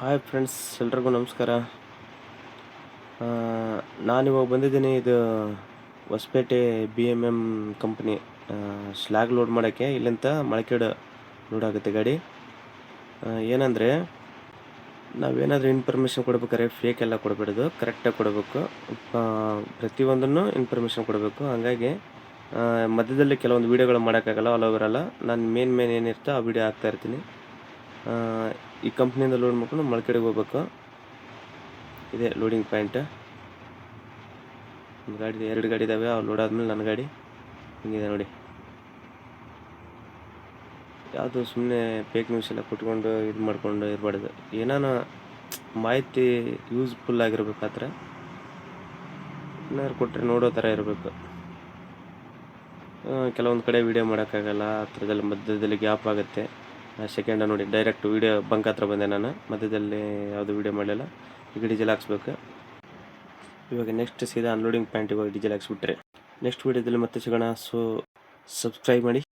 Hi friends ಎಲ್ರಿಗೂ ನಮಸ್ಕಾರ. ನಾನು ನಾನಿವಾಗ ಬಂದಿದ್ದೀನಿ ಇದು Hospete B M M company slag load ಮಾಡೋಕ್ಕೆ. ಇಲ್ಲಿಂತ ಮಳಕೇಡು ಲೋಡ್ ಆಗುತ್ತೆ ಗಾಡಿ. ಏನಂದರೆ, ನಾವೇನಾದರೂ ಇನ್ಫಾರ್ಮೇಷನ್ ಕೊಡ್ಬೇಕಾದ್ರೆ ಫೇಕ್ ಎಲ್ಲ ಕೊಡಬೇಡದು ಕರೆಕ್ಟಾಗಿ ಕೊಡಬೇಕು. ಪ್ರತಿಯೊಂದನ್ನು ಇನ್ಫಾರ್ಮೇಷನ್ ಕೊಡಬೇಕು. ಹಾಗಾಗಿ ಮಧ್ಯದಲ್ಲಿ ಕೆಲವೊಂದು ವೀಡಿಯೋಗಳು ಮಾಡೋಕ್ಕಾಗಲ್ಲ ಅಲೋ ಇರಲ್ಲ ನಾನು ಮೇನ್ ಮೇನ್ ಏನಿರ್ತೋ ಆ ವೀಡಿಯೋ ಹಾಕ್ತಾ ಇರ್ತೀನಿ. ಈ ಕಂಪ್ನಿಯಿಂದ ಲೋಡ್ ಮಾಡ್ಕೊಂಡು ಮೊಳಕೆಡೆಗೆ ಹೋಗ್ಬೇಕು. ಇದೆ ಲೋಡಿಂಗ್ ಪಾಯಿಂಟ್ ಒಂದು ಗಾಡಿ ಎರಡು ಗಾಡಿ ಇದ್ದಾವೆ ಅವ್ರು ಲೋಡ್ ಆದಮೇಲೆ ನನ್ನ ಗಾಡಿ. ಹಿಂಗಿದೆ ನೋಡಿ. ಯಾವುದು ಸುಮ್ಮನೆ ಫೇಕ್ ನ್ಯೂಸ್ ಎಲ್ಲ ಕೊಟ್ಕೊಂಡು ಇದು ಮಾಡ್ಕೊಂಡು ಇರಬಾರ್ದು. ಏನಾನ ಮಾಹಿತಿ ಯೂಸ್ಫುಲ್ ಆಗಿರ್ಬೇಕಾದ್ರೆ ಏನಾದ್ರು ಕೊಟ್ಟರೆ ನೋಡೋ ಥರ ಇರಬೇಕು. ಕೆಲವೊಂದು ಕಡೆ ವೀಡಿಯೋ ಮಾಡೋಕ್ಕಾಗಲ್ಲ ಹತ್ರದಲ್ಲಿ ಮಧ್ಯದಲ್ಲಿ ಗ್ಯಾಪ್ ಆಗುತ್ತೆ. ಸೆಕೆಂಡ ನೋಡಿ ಡೈರೆಕ್ಟ್ ವೀಡಿಯೋ ಬಂಕ್ ಹತ್ರ ಬಂದೆ ನಾನು. ಮಧ್ಯದಲ್ಲಿ ಯಾವುದು ವೀಡಿಯೋ ಮಾಡಲಿಲ್ಲ. ಈಗ ಡೀಸೆಲ್ ಹಾಕ್ಸ್ಬೇಕು. ಇವಾಗ ನೆಕ್ಸ್ಟ್ ಸೀದಾ ಅನ್ಲೋಡಿಂಗ್ ಪ್ಯಾಂಟ್ ಹೋಗಿ ಡೀಸೆಲ್ ಹಾಕ್ಸ್ಬಿಟ್ರೆ. ನೆಕ್ಸ್ಟ್ ವೀಡಿಯೋದಲ್ಲಿ ಮತ್ತೆ ಸಿಗೋಣ. ಸೊ ಸಬ್ಸ್ಕ್ರೈಬ್ ಮಾಡಿ.